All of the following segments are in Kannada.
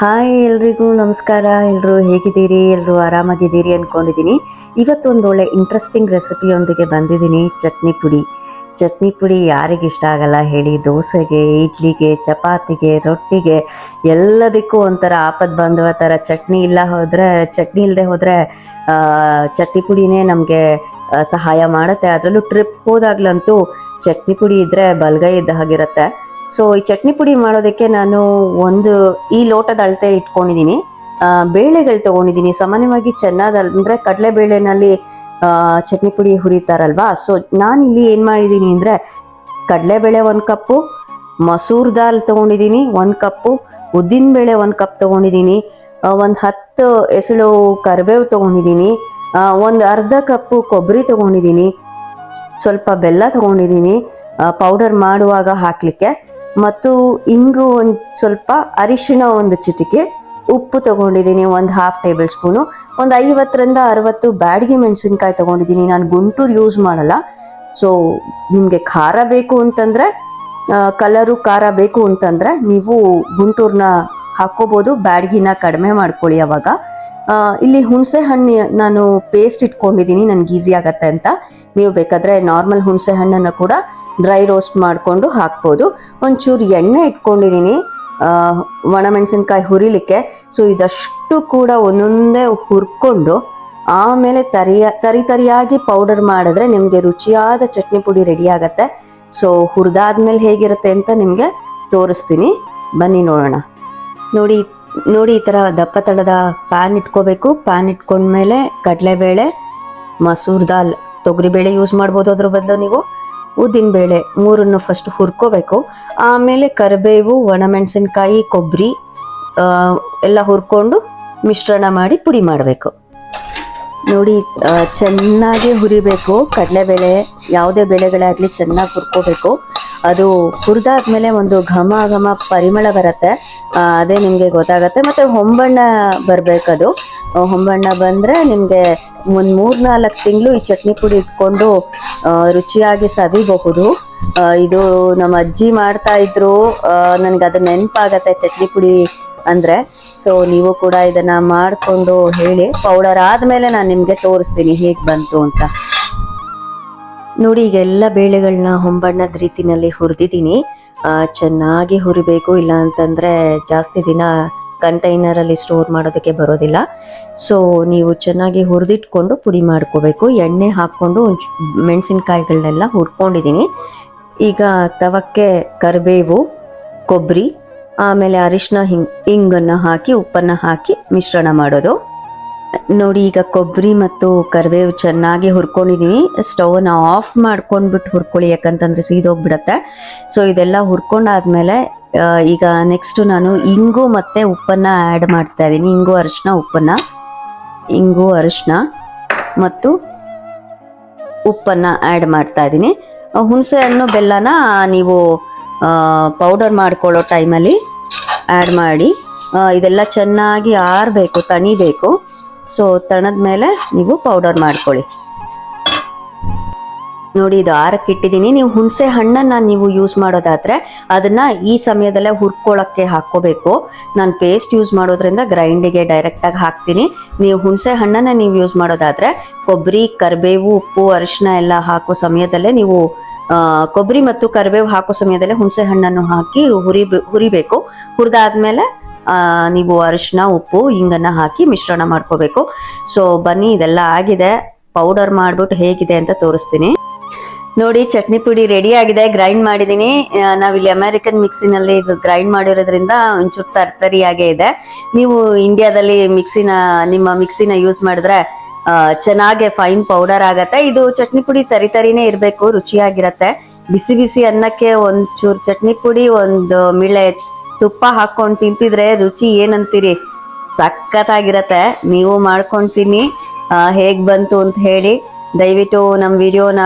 ಹಾಯ್ ಎಲ್ರಿಗೂ ನಮಸ್ಕಾರ. ಎಲ್ಲರೂ ಹೇಗಿದ್ದೀರಿ? ಎಲ್ಲರೂ ಆರಾಮಾಗಿದ್ದೀರಿ ಅಂದ್ಕೊಂಡಿದ್ದೀನಿ ಇವತ್ತೊಂದು ಒಳ್ಳೆ ಇಂಟ್ರೆಸ್ಟಿಂಗ್ ರೆಸಿಪಿಯೊಂದಿಗೆ ಬಂದಿದ್ದೀನಿ. ಚಟ್ನಿ ಪುಡಿ. ಚಟ್ನಿ ಪುಡಿ ಯಾರಿಗೆ ಇಷ್ಟ ಆಗಲ್ಲ ಹೇಳಿ. ದೋಸೆಗೆ, ಇಡ್ಲಿಗೆ, ಚಪಾತಿಗೆ, ರೊಟ್ಟಿಗೆ ಎಲ್ಲದಕ್ಕೂ ಒಂಥರ ಆಪದ್ ಬಾಂಧವ ಥರ ಚಟ್ನಿ ಇಲ್ಲ ಹೋದರೆ, ಚಟ್ನಿ ಇಲ್ಲದೆ ಹೋದರೆ ಚಟ್ನಿ ಪುಡಿನೇ ನಮಗೆ ಸಹಾಯ ಮಾಡುತ್ತೆ. ಅದರಲ್ಲೂ ಟ್ರಿಪ್ ಹೋದಾಗ್ಲಂತೂ ಚಟ್ನಿ ಪುಡಿ ಇದ್ದರೆ ಬಲಗೈ ಇದ್ದ ಹಾಗಿರುತ್ತೆ. ಸೊ ಈ ಚಟ್ನಿ ಪುಡಿ ಮಾಡೋದಕ್ಕೆ ನಾನು ಒಂದು ಈ ಲೋಟದ ಅಳತೆ ಇಟ್ಕೊಂಡಿದ್ದೀನಿ. ಬೇಳೆಗಳು ತೊಗೊಂಡಿದ್ದೀನಿ. ಸಾಮಾನ್ಯವಾಗಿ ಚೆನ್ನಾದ, ಅಂದರೆ ಕಡಲೆಬೇಳೆನಲ್ಲಿ ಚಟ್ನಿ ಪುಡಿ ಹುರಿತಾರಲ್ವಾ? ಸೊ ನಾನಿಲ್ಲಿ ಏನು ಮಾಡಿದ್ದೀನಿ ಅಂದರೆ, ಕಡಲೆಬೇಳೆ ಒಂದು ಕಪ್ಪು, ಮಸೂರ್ ದಾಲ್ ತೊಗೊಂಡಿದ್ದೀನಿ ಒಂದು ಕಪ್ಪು ಉದ್ದಿನಬೇಳೆ ಒಂದು ಕಪ್ ತೊಗೊಂಡಿದ್ದೀನಿ ಒಂದು ಹತ್ತು ಎಸಳು ಕರಿಬೇವು ತೊಗೊಂಡಿದ್ದೀನಿ ಒಂದು ಅರ್ಧ ಕಪ್ಪು ಕೊಬ್ಬರಿ ತೊಗೊಂಡಿದ್ದೀನಿ, ಸ್ವಲ್ಪ ಬೆಲ್ಲ ತೊಗೊಂಡಿದ್ದೀನಿ ಪೌಡರ್ ಮಾಡುವಾಗ ಹಾಕಲಿಕ್ಕೆ. ಮತ್ತು ಇಂಗು ಒಂದು ಸ್ವಲ್ಪ ಅರಿಶಿಣ ಒಂದು ಚಿಟಿಕೆ, ಉಪ್ಪು ತಗೊಂಡಿದ್ದೀನಿ, ಒಂದು ಹಾಫ್ ಟೇಬಲ್ ಸ್ಪೂನು ಒಂದು ಐವತ್ತರಿಂದ ಅರವತ್ತು ಬ್ಯಾಡಗಿ ಮೆಣಸಿನ್ಕಾಯಿ ತಗೊಂಡಿದ್ದೀನಿ. ನಾನು ಗುಂಟೂರು ಯೂಸ್ ಮಾಡಲ್ಲ. ಸೊ ನಿಮಗೆ ಖಾರ ಬೇಕು ಅಂತಂದರೆ ಕಲರು ಖಾರ ಬೇಕು ಅಂತಂದರೆ ನೀವು ಗುಂಟೂರನ್ನ ಹಾಕ್ಕೋಬೋದು, ಬ್ಯಾಡಗಿನ ಕಡಿಮೆ ಮಾಡ್ಕೊಳ್ಳಿ ಅವಾಗ. ಇಲ್ಲಿ ಹುಣಸೆ ಹಣ್ಣು ನಾನು ಪೇಸ್ಟ್ ಇಟ್ಕೊಂಡಿದ್ದೀನಿ, ನನಗೆ ಈಸಿ ಆಗತ್ತೆ ಅಂತ. ನೀವು ಬೇಕಾದರೆ ನಾರ್ಮಲ್ ಹುಣಸೆ ಹಣ್ಣನ್ನು ಕೂಡ ಡ್ರೈ ರೋಸ್ಟ್ ಮಾಡಿಕೊಂಡು ಹಾಕ್ಬೋದು. ಒಂಚೂರು ಎಣ್ಣೆ ಇಟ್ಕೊಂಡಿದ್ದೀನಿ. ಒಣಮೆಣಸಿನ್ಕಾಯಿ ಹುರಿಲಿಕ್ಕೆ. ಸೊ ಇದಷ್ಟು ಕೂಡ ಒಂದೊಂದೇ ಹುರ್ಕೊಂಡು ಆಮೇಲೆ ತರಿಯ, ತರಿ ತರಿಯಾಗಿ ಪೌಡರ್ ಮಾಡಿದ್ರೆ ನಿಮಗೆ ರುಚಿಯಾದ ಚಟ್ನಿ ಪುಡಿ ರೆಡಿ ಆಗತ್ತೆ. ಸೊ ಹುರಿದಾದ್ಮೇಲೆ ಹೇಗಿರುತ್ತೆ ಅಂತ ನಿಮಗೆ ತೋರಿಸ್ತೀನಿ. ಬನ್ನಿ ನೋಡೋಣ. ನೋಡಿ ನೋಡಿ ಈ ಥರ ದಪ್ಪ ತಳದ ಪ್ಯಾನ್ ಇಟ್ಕೋಬೇಕು. ಪ್ಯಾನ್ ಇಟ್ಕೊಂಡ್ಮೇಲೆ ಕಡಲೆಬೇಳೆ, ಮಸೂರ್ ದಾಲ್, ತೊಗರಿಬೇಳೆ ಯೂಸ್ ಮಾಡ್ಬೋದು ಅದ್ರ ಬದಲು ನೀವು. ಉದ್ದಿನಬೇಳೆ ಮೂರನ್ನು ಫಸ್ಟ್ ಹುರ್ಕೋಬೇಕು. ಆಮೇಲೆ ಕರಿಬೇವು, ಒಣಮೆಣಸಿನ್ಕಾಯಿ ಕೊಬ್ಬರಿ ಎಲ್ಲ ಹುರ್ಕೊಂಡು ಮಿಶ್ರಣ ಮಾಡಿ ಪುಡಿ ಮಾಡಬೇಕು. ನೋಡಿ ಚೆನ್ನಾಗಿ ಹುರಿಬೇಕು ಕಡಲೆಬೇಳೆ. ಯಾವುದೇ ಬೆಳೆಗಳಾಗಲಿ ಚೆನ್ನಾಗಿ ಹುರ್ಕೋಬೇಕು. ಅದು ಹುರಿದಾದ್ಮೇಲೆ ಒಂದು ಘಮ ಘಮ ಪರಿಮಳ ಬರುತ್ತೆ. ಅದೇ ನಿಮಗೆ ಗೊತ್ತಾಗತ್ತೆ. ಮತ್ತು ಹೊಂಬಣ್ಣ ಬರಬೇಕದು. ಹೊಂಬಣ್ಣ ಬಂದರೆ ನಿಮಗೆ ಒಂದು ಮೂರ್ನಾಲ್ಕು ತಿಂಗಳು ಈ ಚಟ್ನಿ ಪುಡಿ ಇಟ್ಕೊಂಡು ರುಚಿಯಾಗಿ ಸವಿಬಹುದು. ಇದು ನಮ್ಮ ಅಜ್ಜಿ ಮಾಡ್ತಾ ಇದ್ರು. ನನಗೆ ಅದು ನೆನಪಾಗತ್ತೆ ಚಟ್ನಿ ಪುಡಿ ಅಂದರೆ. ಸೊ ನೀವು ಕೂಡ ಇದನ್ನು ಮಾಡಿಕೊಂಡು ಹೇಳಿ. ಪೌಡರ್ ಆದಮೇಲೆ ನಾನು ನಿಮಗೆ ತೋರಿಸ್ತೀನಿ ಹೇಗೆ ಬಂತು ಅಂತ. ನೋಡಿ, ಈಗ ಎಲ್ಲ ಬೇಳೆಗಳನ್ನ ಹೊಂಬಣ್ಣದ ರೀತಿನಲ್ಲಿ ಹುರಿದಿದ್ದೀನಿ. ಚೆನ್ನಾಗಿ ಹುರಿಬೇಕು, ಇಲ್ಲ ಅಂತಂದರೆ ಜಾಸ್ತಿ ದಿನ ಕಂಟೈನರಲ್ಲಿ ಸ್ಟೋರ್ ಮಾಡೋದಕ್ಕೆ ಬರೋದಿಲ್ಲ. ಸೊ ನೀವು ಚೆನ್ನಾಗಿ ಹುರಿದಿಟ್ಕೊಂಡು ಪುಡಿ ಮಾಡ್ಕೋಬೇಕು. ಎಣ್ಣೆ ಹಾಕ್ಕೊಂಡು ಮೆಣಸಿನ್ಕಾಯಿಗಳನ್ನೆಲ್ಲ ಹುರ್ಕೊಂಡಿದ್ದೀನಿ. ಈಗ ತವಕ್ಕೆ ಕರಿಬೇವು ಕೊಬ್ಬರಿ ಆಮೇಲೆ ಅರಿಶಿನ ಹಿಂಗ್, ಹಿಂಗನ್ನು ಹಾಕಿ, ಉಪ್ಪನ್ನು ಹಾಕಿ ಮಿಶ್ರಣ ಮಾಡೋದು. ನೋಡಿ, ಈಗ ಕೊಬ್ಬರಿ ಮತ್ತು ಕರಿಬೇವು ಚೆನ್ನಾಗಿ ಹುರ್ಕೊಂಡಿದ್ದೀನಿ ನ ಆಫ್ ಮಾಡ್ಕೊಂಡ್ಬಿಟ್ಟು ಹುರ್ಕೊಳ್ಳಿ, ಯಾಕಂತಂದರೆ ಸೀದೋಗ್ಬಿಡತ್ತೆ. ಸೊ ಇದೆಲ್ಲ ಹುರ್ಕೊಂಡಾದ್ಮೇಲೆ ಈಗ ನೆಕ್ಸ್ಟ್ ನಾನು ಇಂಗು ಮತ್ತು ಉಪ್ಪನ್ನು ಆ್ಯಡ್ ಮಾಡ್ತಾ ಇದ್ದೀನಿ ಇಂಗು, ಅರಿಶಿನ, ಉಪ್ಪನ್ನು. ಇಂಗು, ಅರಿಶಿನ ಮತ್ತು ಉಪ್ಪನ್ನು ಆ್ಯಡ್ ಮಾಡ್ತಾ ಇದ್ದೀನಿ ಹುಣಸೆ ಹಣ್ಣು, ಬೆಲ್ಲನ ನೀವು ಪೌಡರ್ ಮಾಡ್ಕೊಳ್ಳೋ ಟೈಮಲ್ಲಿ ಆ್ಯಡ್ ಮಾಡಿ ಇದೆಲ್ಲ ಚೆನ್ನಾಗಿ ಆರಬೇಕು, ತಣಿಬೇಕು. ಸೊ ತಣದ ಮೇಲೆ ನೀವು ಪೌಡರ್ ಮಾಡ್ಕೊಳ್ಳಿ. ನೋಡಿ, ಇದು ಆರಕ್ಕೆ ಇಟ್ಟಿದ್ದೀನಿ. ನೀವು ಹುಣಸೆ ಹಣ್ಣನ್ನು ನೀವು ಯೂಸ್ ಮಾಡೋದಾದ್ರೆ ಅದನ್ನ ಈ ಸಮಯದಲ್ಲೇ ಹುರ್ಕೊಳ್ಳೋಕ್ಕೆ ಹಾಕ್ಕೋಬೇಕು. ನಾನು ಪೇಸ್ಟ್ ಯೂಸ್ ಮಾಡೋದ್ರಿಂದ ಗ್ರೈಂಡಿಗೆ ಡೈರೆಕ್ಟಾಗಿ ಹಾಕ್ತೀನಿ. ನೀವು ಹುಣಸೆ ಹಣ್ಣನ್ನು ನೀವು ಯೂಸ್ ಮಾಡೋದಾದ್ರೆ ಕೊಬ್ಬರಿ, ಕರಿಬೇವು, ಉಪ್ಪು ಅರಿಶಿನ ಎಲ್ಲ ಹಾಕೋ ಸಮಯದಲ್ಲೇ ನೀವು ಕೊಬ್ಬರಿ ಮತ್ತು ಕರಿಬೇವು ಹಾಕೋ ಸಮಯದಲ್ಲೇ ಹುಣಸೆ ಹಣ್ಣನ್ನು ಹಾಕಿ ಹುರಿ ಹುರಿಬೇಕು. ಹುರಿದಾದ್ಮೇಲೆ ನೀವು ಅರಿಶಿನ, ಉಪ್ಪು, ಹಿಂಗನ್ನ ಹಾಕಿ ಮಿಶ್ರಣ ಮಾಡ್ಕೋಬೇಕು. ಸೊ ಬನ್ನಿ, ಇದೆಲ್ಲ ಆಗಿದೆ. ಪೌಡರ್ ಮಾಡ್ಬಿಟ್ಟು ಹೇಗಿದೆ ಅಂತ ತೋರಿಸ್ತೀನಿ. ನೋಡಿ, ಚಟ್ನಿ ಪುಡಿ ರೆಡಿ ಆಗಿದೆ. ಗ್ರೈಂಡ್ ಮಾಡಿದ್ದೀನಿ ನಾವು ನಾವಿಲ್ಲಿ ಅಮೆರಿಕನ್ ಮಿಕ್ಸಿನಲ್ಲಿ ಗ್ರೈಂಡ್ ಮಾಡಿರೋದ್ರಿಂದ ಒಂಚೂರು ತರ್ತರಿಯಾಗೇ ಇದೆ. ನೀವು ಇಂಡಿಯಾದಲ್ಲಿ ಮಿಕ್ಸಿನ ನಿಮ್ಮ ಮಿಕ್ಸಿನ ಯೂಸ್ ಮಾಡಿದ್ರೆ ಚೆನ್ನಾಗೆ ಫೈನ್ ಪೌಡರ್ ಆಗತ್ತೆ. ಇದು ಚಟ್ನಿ ಪುಡಿ ತರಿ ತರಿನೇ ಇರಬೇಕು, ರುಚಿಯಾಗಿರತ್ತೆ. ಬಿಸಿ ಬಿಸಿ ಅನ್ನಕ್ಕೆ ಒಂಚೂರು ಚಟ್ನಿ ಪುಡಿ, ಒಂದು ಮಿಳೆ ತುಪ್ಪ ಹಾಕೊಂಡು ತಿಂತಿದ್ರೆ ರುಚಿ ಏನಂತೀರಿ? ಸಖತ್ತಾಗಿರತ್ತೆ. ನೀವು ಮಾಡ್ಕೊಂಡು ತಿನ್ನಿ ಹೇಗೆ ಬಂತು ಅಂತ ಹೇಳಿ ದಯವಿಟ್ಟು ನಮ್ಮ ವಿಡಿಯೋನ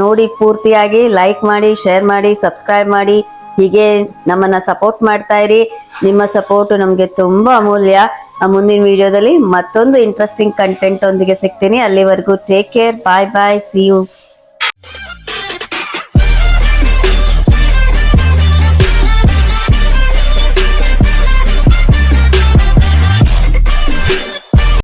ನೋಡಿ ಪೂರ್ತಿಯಾಗಿ ಲೈಕ್ ಮಾಡಿ, ಶೇರ್ ಮಾಡಿ, ಸಬ್ಸ್ಕ್ರೈಬ್ ಮಾಡಿ. ಹೀಗೆ ನಮ್ಮನ್ನು ಸಪೋರ್ಟ್ ಮಾಡ್ತಾ ಇರಿ. ನಿಮ್ಮ ಸಪೋರ್ಟು ನಮಗೆ ತುಂಬ ಅಮೂಲ್ಯ. ಮುಂದಿನ ವಿಡಿಯೋದಲ್ಲಿ ಮತ್ತೊಂದು ಇಂಟ್ರೆಸ್ಟಿಂಗ್ ಕಂಟೆಂಟ್ ಒಂದಿಗೆ ಸಿಗ್ತೀನಿ. ಅಲ್ಲಿವರೆಗೂ take care bye bye see you